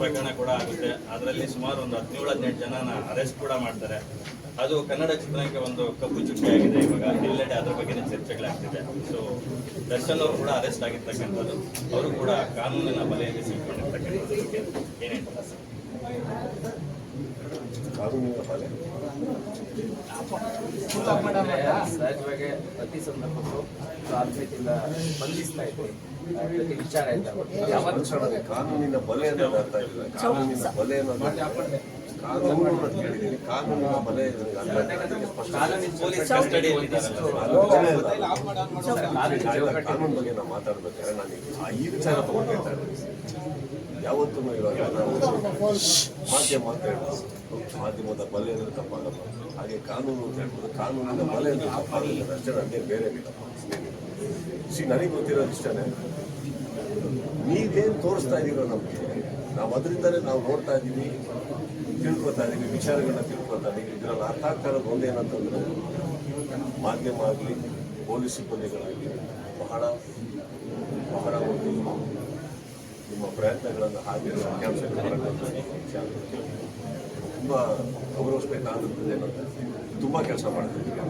ಪ್ರಕರಣ ಕೂಡ ಆಗುತ್ತೆ. ಅದರಲ್ಲಿ ಸುಮಾರು ಒಂದು ಹದಿನೇಳು, ಹದಿನೆಂಟು ಜನನ ಅರೆಸ್ಟ್ ಕೂಡ ಮಾಡ್ತಾರೆ. ಅದು ಕನ್ನಡ ಚಿತ್ರಕ್ಕೆ ಒಂದು ಕಪ್ಪು ಚುಕ್ಕೆ ಆಗಿದೆ. ಇವಾಗ ಎಲ್ಲೆಡೆ ಅದ್ರ ಬಗ್ಗೆನೇ ಚರ್ಚೆಗಳಾಗ್ತಿದೆ. ಸೊ ದರ್ಶನ್ ಅವರು ಕೂಡ ಅರೆಸ್ಟ್ ಆಗಿರ್ತಕ್ಕಂಥದ್ದು. ಅವರು ಕೂಡ ಕಾನೂನಿನ ಬಲೆಯಲ್ಲಿ ಸಿಕ್ಕೊಂಡಿರ್ತಕ್ಕಂಥದ್ದು ಏನ್ ಹೇಳ್ತಾರೆ ಸರ್ ಕಾನೂನಿನ ಬಲೆ ಸಹಜವಾಗಿ ಪ್ರತಿ ಸಂದರ್ಭಕ್ಕೂ ಇದ್ವಿ ಆ, ಪ್ರತಿ ವಿಚಾರ ಇದ್ದಾಗ ಯಾವತ್ತು ಕಾನೂನಿನ ಬಲೆ ಅನ್ನೋದು ಅರ್ಥ ಆಗಿಲ್ಲ ಕಾನೂನಿನ ಬಲೆ ಅನ್ನೋದು ಕಾನೂನು ಅಂತ ಕೇಳಿದ್ದೀನಿ ಕಾನೂನಿನ ಬಲೆ ಕಾನೂನು ಬಗ್ಗೆ ನಾವು ಮಾತಾಡ್ಬೇಕಾದ್ರೆ ನಾನು ಆ ಈ ವಿಚಾರ ತಗೊಂಡಿರ್ತಾರೆ ಯಾವತ್ತೂ ಇವಾಗ ನಾವು ಮಾಧ್ಯಮ ಅಂತ ಹೇಳ್ಬೋದು. ಮಾಧ್ಯಮದ ಬಲೆ ಅಂದರೆ ತಪ್ಪಾಗಲ್ಲ ಹಾಗೆ ಕಾನೂನು ಅಂತ ಹೇಳ್ಬೋದು. ಕಾನೂನಿನ ಬಲೆ ಅಂದರೆ ತಪ್ಪಾಗಲ್ಲ ಅಷ್ಟೇ ನನಗೆ ಬೇರೆ ಸಿ ನನಗೆ ಗೊತ್ತಿರೋದು ಇಷ್ಟನೇ. ನೀವೇನು ತೋರಿಸ್ತಾ ಇದ್ದೀರೋ ನಮಗೆ, ನಾವು ಅದರಿಂದಲೇ ನಾವು ನೋಡ್ತಾ ಇದ್ದೀವಿ ತಿಳ್ಕೊತಾ ಇದ್ದೀವಿ ವಿಚಾರಗಳನ್ನ ತಿಳ್ಕೊತಾ ಇದ್ದೀವಿ ಇದರಲ್ಲಿ ಅರ್ಥ ಆಗ್ತಾ ಇರೋದು ಒಂದೇನಂತಂದ್ರೆ, ಮಾಧ್ಯಮ ಆಗಲಿ, ಪೊಲೀಸ್ ಸಿಬ್ಬಂದಿಗಳಾಗಲಿ, ಬಹಳ ಬಹಳ ಒಂದು ನಿಮ್ಮ ಪ್ರಯತ್ನಗಳನ್ನು ಹಾಗೆ ಸತ್ಯಾಂಶಗಳನ್ನು ತುಂಬ ಗೌರವಿಸಬೇಕಾದಂಥದ್ದು ಏನಂತ ತುಂಬ ಕೆಲಸ ಮಾಡ್ತಿದ್ದೀವಿ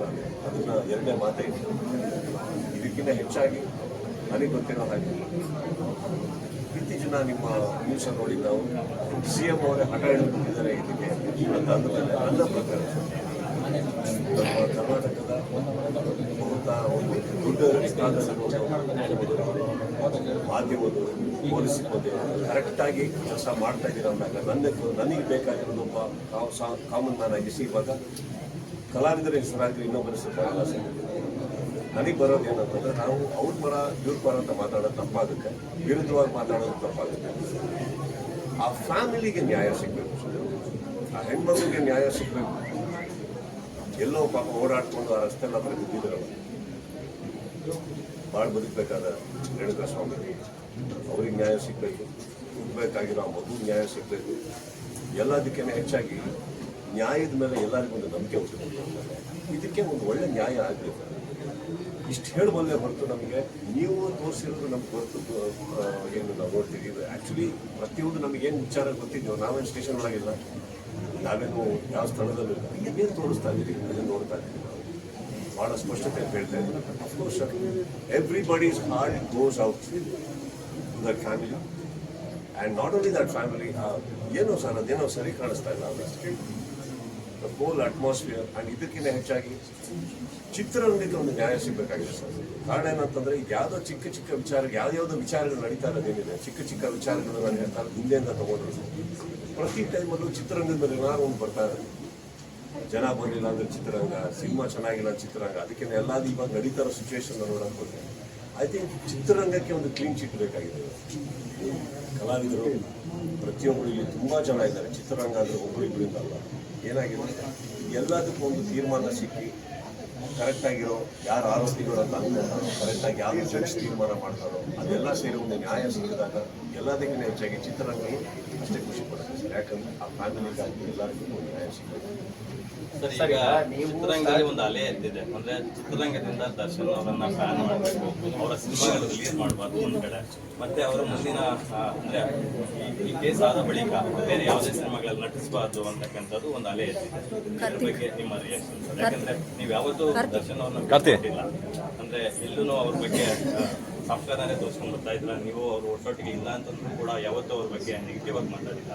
ಅದನ್ನು ಎರಡನೇ ಮಾತೇ ಇದೆ ಇದಕ್ಕಿಂತ ಹೆಚ್ಚಾಗಿ ನನಗೆ ಗೊತ್ತಿರೋ ಹಾಗೆ ಇತ್ತೀಚಿನ ನಿಮ್ಮ ನ್ಯೂಸ್ ನೋಡಿ ನಾವು ಸಿ ಎಂ ಅವರೇ ಹಠ ಹಿಡಿದುಕೊಂಡಿದ್ದಾರೆ ಇದಕ್ಕೆ. ಅಂತ ಅಂದಮೇಲೆ ಪ್ರಕಾರ ನಮ್ಮ ಕರ್ನಾಟಕದ ಬಹುತ ಒಂದು ದೊಡ್ಡ ಸ್ಥಾನದಲ್ಲಿ ಮಾಧ್ಯಮದ ಪೊಲೀಸ್ ಸಿಬ್ಬಂದಿ ಕರೆಕ್ಟಾಗಿ ಕೆಲಸ ಮಾಡ್ತಾ ಇದ್ದೀರ ಅಂದಾಗ ನನ್ನದು ನನಗೆ ಬೇಕಾಗಿರೋದು ಒಬ್ಬ ಕಾಮನ್ ಮ್ಯಾನ್ ಆಗಿ ಸಿ ಇವಾಗ ಕಲಾವಿದರ ಹೆಸರಾಗಿ ಇನ್ನೊಬ್ಬರ ಹೆಸರಾಗಲ್ಲ ಸಿಗುತ್ತೆ ನನಗೆ ಬರೋದು ಏನಂತಂದ್ರೆ ನಾವು ಅವ್ರ ಪರ, ಇವ್ರ ಪರ ಅಂತ ಮಾತಾಡೋದು ತಪ್ಪಾಗುತ್ತೆ. ವಿರುದ್ಧವಾಗಿ ಮಾತಾಡೋದು ತಪ್ಪಾಗುತ್ತೆ. ಆ ಫ್ಯಾಮಿಲಿಗೆ ನ್ಯಾಯ ಸಿಗಬೇಕು. ಆ ಹೆಣ್ಮಗುಗೆ ನ್ಯಾಯ ಸಿಗಬೇಕು. ಎಲ್ಲೋ ಪಾಪ ಓಡಾಡ್ಕೊಂಡು ಆ ರಸ್ತೆ ಎಲ್ಲ ಭಾಳ ಬದುಕಬೇಕಾದ ರೇಣುಕಾ ಸ್ವಾಮಿ ಅವ್ರಿಗೆ ನ್ಯಾಯ ಸಿಗಬೇಕು ಹುಡ್ಬೇಕಾಗಿರೋ ಆ ಮಗು ನ್ಯಾಯ ಸಿಗಬೇಕು. ಎಲ್ಲದಕ್ಕಿಂತ ಹೆಚ್ಚಾಗಿ ನ್ಯಾಯದ ಮೇಲೆ ಎಲ್ಲರಿಗೂ ಒಂದು ನಂಬಿಕೆ ಹುಟ್ಟಬೇಕು ಇದಕ್ಕೆ ಒಂದು ಒಳ್ಳೆ ನ್ಯಾಯ ಆಗಬೇಕು. ಇಷ್ಟು ಹೇಳಬಲ್ಲೆ ಹೊರತು ನಮಗೆ, ನೀವು ತೋರಿಸಿರೋದು ನಮ್ಗೆ ಗೊತ್ತು ಏನು ನಾವು ನೋಡ್ತೀವಿ. ಆ್ಯಕ್ಚುಲಿ ಪ್ರತಿಯೊಂದು ನಮಗೇನು ವಿಚಾರ ಗೊತ್ತಿದ್ಯೋ, ನಾವೇನು ಸ್ಟೇಷನ್ ಒಳಗಿಲ್ಲ. ನಾವೇನು ಯಾವ ಸ್ಥಳದಲ್ಲೂ ಏನೇನು ತೋರಿಸ್ತಾ ಇದ್ದೀವಿ ಅದನ್ನು ನೋಡ್ತಾ ಇದ್ದೀವಿ. ಭಾಳ ಸ್ಪಷ್ಟತೆ ಹೇಳ್ತಾ ಇದ್ದೀನಿ. Of course everybody's heart goes out to that family and not only that family ಏನೋ ಸರ್ ಅದೇನೋ ಸರಿ ಕಾಣಿಸ್ತಾ ಇಲ್ಲ ದ ಹೋಲ್ ಅಟ್ಮಾಸ್ಫಿಯರ್ ಆ್ಯಂಡ್ ಇದಕ್ಕಿಂತ ಹೆಚ್ಚಾಗಿ ಚಿತ್ರರಂಗಕ್ಕೆ ಒಂದು ನ್ಯಾಯ ಸಿಗಬೇಕಾಗಿದೆ ಸರ್ ಕಾರಣ ಏನಂತಂದ್ರೆ ಯಾವುದೋ ಚಿಕ್ಕ ಚಿಕ್ಕ ವಿಚಾರ ಯಾವ್ದಾವುದೋ ವಿಚಾರಗಳು ನಡೀತಾ ಇರೋದೇನಿದೆ ಚಿಕ್ಕ ಚಿಕ್ಕ ವಿಚಾರಗಳು ನಾನು ಹೇಳ್ತಾ ಇರೋದು ಹಿಂದೆಯಿಂದ ತಗೊಂಡ್ರು. ಪ್ರತಿ ಟೈಮಲ್ಲೂ ಚಿತ್ರರಂಗದ ಮೇಲೆ ಏನಾದ್ರು ಒಂದು ಬರ್ತಾ ಇರೋದು ಜನ ಬರಲಿಲ್ಲ ಅಂದ್ರೆ ಚಿತ್ರರಂಗ, ಸಿನಿಮಾ ಚೆನ್ನಾಗಿಲ್ಲ ಚಿತ್ರರಂಗ. ಅದಕ್ಕೆ ಎಲ್ಲಾದ್ರೂ ಇವಾಗ ನಡೀತಾ ಸಿಚುವೇಶನ್ ನೋಡಕ್ ಹೋದ್ರೆ ಐ ಥಿಂಕ್ ಚಿತ್ರರಂಗಕ್ಕೆ ಒಂದು ಕ್ಲೀನ್ ಚಿಟ್ ಬೇಕಾಗಿದೆ. ಕಲಾವಿದರು ಪ್ರತಿಯೊಬ್ಬರು ಇಲ್ಲಿ ತುಂಬಾ ಜನ ಇದ್ದಾರೆ. ಚಿತ್ರರಂಗ ಅಂದ್ರೆ ಒಬ್ಬರು ಇಬ್ಬರಿಂದ ಅಲ್ಲ. ಏನಾಗಿದೆ? ಎಲ್ಲದಕ್ಕೂ ಒಂದು ತೀರ್ಮಾನ ಸಿಕ್ಕಿ ಕರೆಕ್ಟ್ ಆಗಿರೋ ಯಾರು ಆರೋಪಿಗಳು ಅಂತ ಕರೆಕ್ಟ್ ಕರೆಕ್ಟಾಗಿ ಯಾರು ಜಡ್ಜ್ ತೀರ್ಮಾನ ಮಾಡ್ತಾರೋ ಅದೆಲ್ಲ ಸೇರಿ ಒಂದು ನ್ಯಾಯ ಸಿಕ್ಕಿದಾಗ ಎಲ್ಲದಕ್ಕಿಂತ ಹೆಚ್ಚಾಗಿ ಚಿತ್ರರಂಗವು ಅಷ್ಟೇ ಯಾಕಂದ್ರೆ ಆ ಫ್ಯಾಮಿಲಿಗಾಗಿ ಎಲ್ಲರಿಗೂ ಒಂದು ನ್ಯಾಯ ಸರ್ ಈಗ ಚಿತ್ರರಂಗದಲ್ಲಿ ಒಂದು ಅಲೆ ಎದ್ದಿದೆ ಅಂದ್ರೆ ಚಿತ್ರರಂಗದಿಂದ ದರ್ಶನ್ ಅವರನ್ನ ಬ್ಯಾನ್ ಮಾಡಬೇಕು ಅವರ ಸಿನಿಮಾಗಳು ರಿಲೀಸ್ ಮಾಡಬಾರ್ದು ಒಂದ್ ಕಡೆ. ಮತ್ತೆ ಅವರ ಮುಂದಿನ ಅಂದ್ರೆ ಈ- ಕೇಸ್ ಆದ ಬಳಿಕ ಬೇರೆ ಯಾವುದೇ ಸಿನಿಮಾಗಳಲ್ಲಿ ನಟಿಸಬಾರ್ದು ಅಂತಕ್ಕಂಥದ್ದು ಒಂದು ಅಲೆ ಎದ್ದಿದೆ ಇದ್ರ ಬಗ್ಗೆ ನಿಮ್ಮ ರಿಯಾಕ್ಷನ್ ಸರ್ ಯಾಕಂದ್ರೆ ನೀವು ಯಾವತ್ತೂ ದರ್ಶನ್ ಅವ್ರನ್ನ ಅಂದ್ರೆ ಎಲ್ಲೂ ಅವ್ರ ಬಗ್ಗೆ ಸಂಸ್ಕಾರನೇ ತೋರಿಸ್ಕೊಂಡ್ ಬರ್ತಾ ಇದ್ರ. ನೀವು ಅವ್ರ ಒಟ್ಟೊಟ್ಟಿಗೆ ಇಲ್ಲ ಅಂತಂದ್ರೂ ಕೂಡ ಯಾವತ್ತೂ ಅವ್ರ ಬಗ್ಗೆ ನೆಗೆಟಿವ್ ಆಗಿ ಮಾತಾಡಿಲ್ಲ.